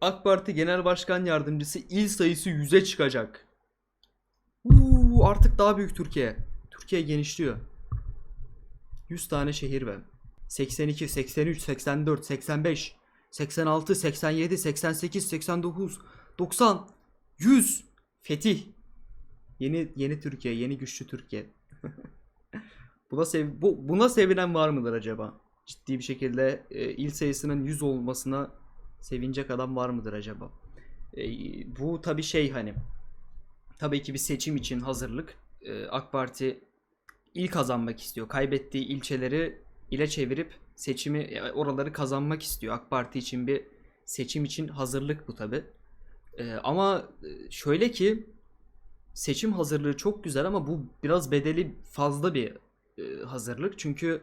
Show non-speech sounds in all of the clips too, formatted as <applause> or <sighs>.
AK Parti Genel Başkan Yardımcısı il sayısı 100'e çıkacak. Uuu, artık daha büyük Türkiye. Türkiye genişliyor. 100 tane şehir ve 82, 83, 84, 85, 86, 87, 88, 89, 90, 100. Fetih. Yeni yeni Türkiye, yeni güçlü Türkiye. <laughs> buna sev bu, buna sevinen var mıdır acaba? Ciddi bir şekilde e, il sayısının 100 olmasına sevinecek adam var mıdır acaba? E, bu tabii şey hani tabii ki bir seçim için hazırlık. E, AK Parti il kazanmak istiyor. Kaybettiği ilçeleri ile çevirip seçimi e, oraları kazanmak istiyor. AK Parti için bir seçim için hazırlık bu tabi. ama e, şöyle ki seçim hazırlığı çok güzel ama bu biraz bedeli fazla bir e, hazırlık. Çünkü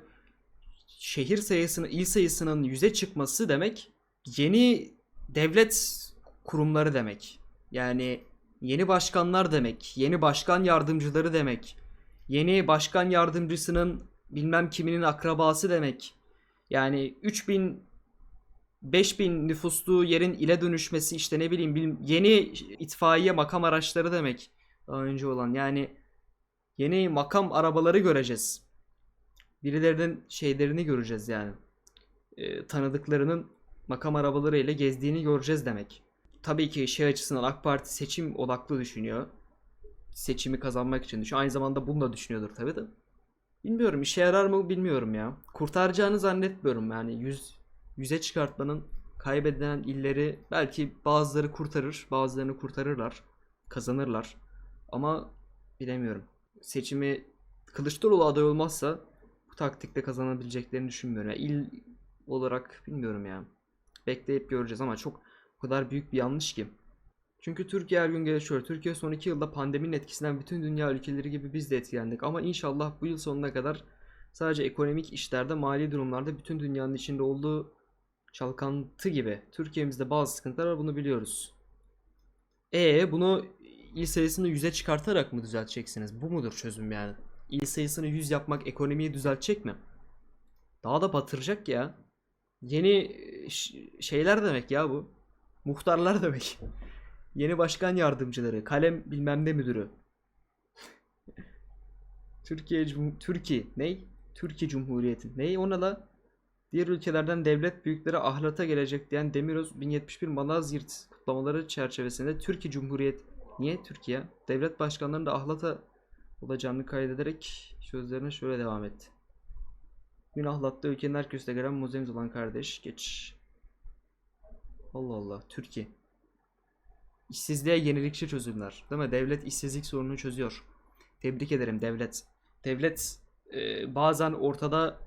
şehir sayısının, il sayısının yüze çıkması demek yeni devlet kurumları demek. Yani yeni başkanlar demek, yeni başkan yardımcıları demek, yeni başkan yardımcısının bilmem kiminin akrabası demek. Yani 3000 5000 nüfuslu yerin ile dönüşmesi işte ne bileyim bil- yeni itfaiye makam araçları demek daha önce olan. Yani yeni makam arabaları göreceğiz. Birilerinin şeylerini göreceğiz yani. Ee, tanıdıklarının makam arabalarıyla gezdiğini göreceğiz demek. Tabii ki şey açısından AK Parti seçim odaklı düşünüyor. Seçimi kazanmak için düşünüyor. Aynı zamanda bunu da düşünüyordur tabii de. Bilmiyorum işe yarar mı bilmiyorum ya. Kurtaracağını zannetmiyorum yani. Yüz, yüze çıkartmanın kaybedilen illeri belki bazıları kurtarır, bazılarını kurtarırlar, kazanırlar. Ama bilemiyorum. Seçimi Kılıçdaroğlu aday olmazsa bu taktikle kazanabileceklerini düşünmüyorum. Yani il olarak bilmiyorum ya. Bekleyip göreceğiz ama çok o kadar büyük bir yanlış ki. Çünkü Türkiye her gün gelişiyor. Türkiye son iki yılda pandeminin etkisinden bütün dünya ülkeleri gibi biz de etkilendik. Ama inşallah bu yıl sonuna kadar sadece ekonomik işlerde, mali durumlarda bütün dünyanın içinde olduğu çalkantı gibi Türkiye'mizde bazı sıkıntılar var bunu biliyoruz. E bunu il sayısını 100'e çıkartarak mı düzelteceksiniz? Bu mudur çözüm yani? İl sayısını 100 yapmak ekonomiyi düzeltecek mi? Daha da batıracak ya. Yeni ş- şeyler demek ya bu. Muhtarlar demek. <laughs> Yeni başkan yardımcıları, kalem bilmem ne müdürü. <laughs> Türkiye Cum Türkiye ney? Türkiye Cumhuriyeti. Ney ona da? Diğer ülkelerden devlet büyükleri ahlata gelecek diyen Demiröz 1071 Malazgirt kutlamaları çerçevesinde Türkiye Cumhuriyet Niye Türkiye? Devlet başkanlarının da ahlata olacağını kaydederek sözlerine şöyle devam etti. Gün ahlatta ülkenin her köşesinde gelen muzeimiz olan kardeş geç. Allah Allah Türkiye. İşsizliğe yenilikçi çözümler. Değil mi? Devlet işsizlik sorununu çözüyor. Tebrik ederim devlet. Devlet e, bazen ortada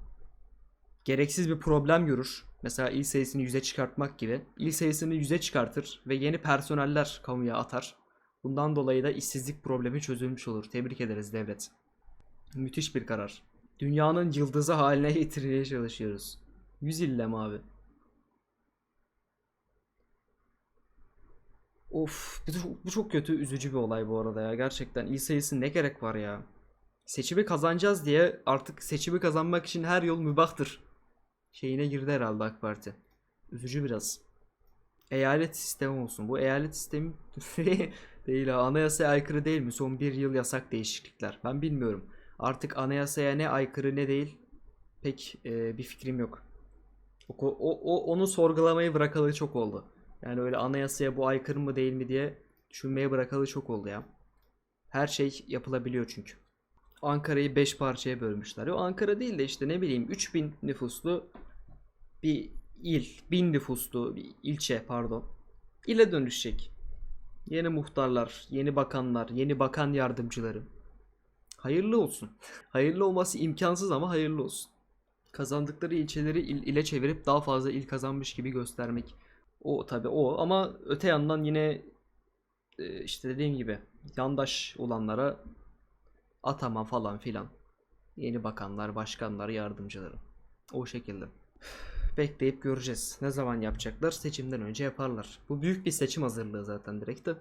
gereksiz bir problem görür. Mesela il sayısını yüze çıkartmak gibi. İl sayısını yüze çıkartır ve yeni personeller kamuya atar. Bundan dolayı da işsizlik problemi çözülmüş olur. Tebrik ederiz devlet. Müthiş bir karar. Dünyanın yıldızı haline getirmeye çalışıyoruz. 100 ille mi abi? Of, bu çok, bu çok kötü, üzücü bir olay bu arada ya. Gerçekten il sayısı ne gerek var ya? Seçimi kazanacağız diye artık seçimi kazanmak için her yol mübahtır. Şeyine girdi herhalde AK Parti. Üzücü biraz. Eyalet sistemi olsun. Bu eyalet sistemi <laughs> değil ha. Anayasaya aykırı değil mi? Son bir yıl yasak değişiklikler. Ben bilmiyorum. Artık anayasaya ne aykırı ne değil pek e, bir fikrim yok. O, o, o- onu sorgulamayı bırakalı çok oldu. Yani öyle anayasaya bu aykırı mı değil mi diye düşünmeye bırakalı çok oldu ya. Her şey yapılabiliyor çünkü. Ankara'yı 5 parçaya bölmüşler. O Ankara değil de işte ne bileyim 3000 nüfuslu bir il, 1000 nüfuslu bir ilçe pardon. İle dönüşecek. Yeni muhtarlar, yeni bakanlar, yeni bakan yardımcıları. Hayırlı olsun. <laughs> hayırlı olması imkansız ama hayırlı olsun. Kazandıkları ilçeleri il, ile çevirip daha fazla il kazanmış gibi göstermek. O tabi o ama öte yandan yine e, işte dediğim gibi yandaş olanlara atama falan filan. Yeni bakanlar, başkanlar, yardımcıları. O şekilde. <sighs> Bekleyip göreceğiz. Ne zaman yapacaklar? Seçimden önce yaparlar. Bu büyük bir seçim hazırlığı zaten direkt de.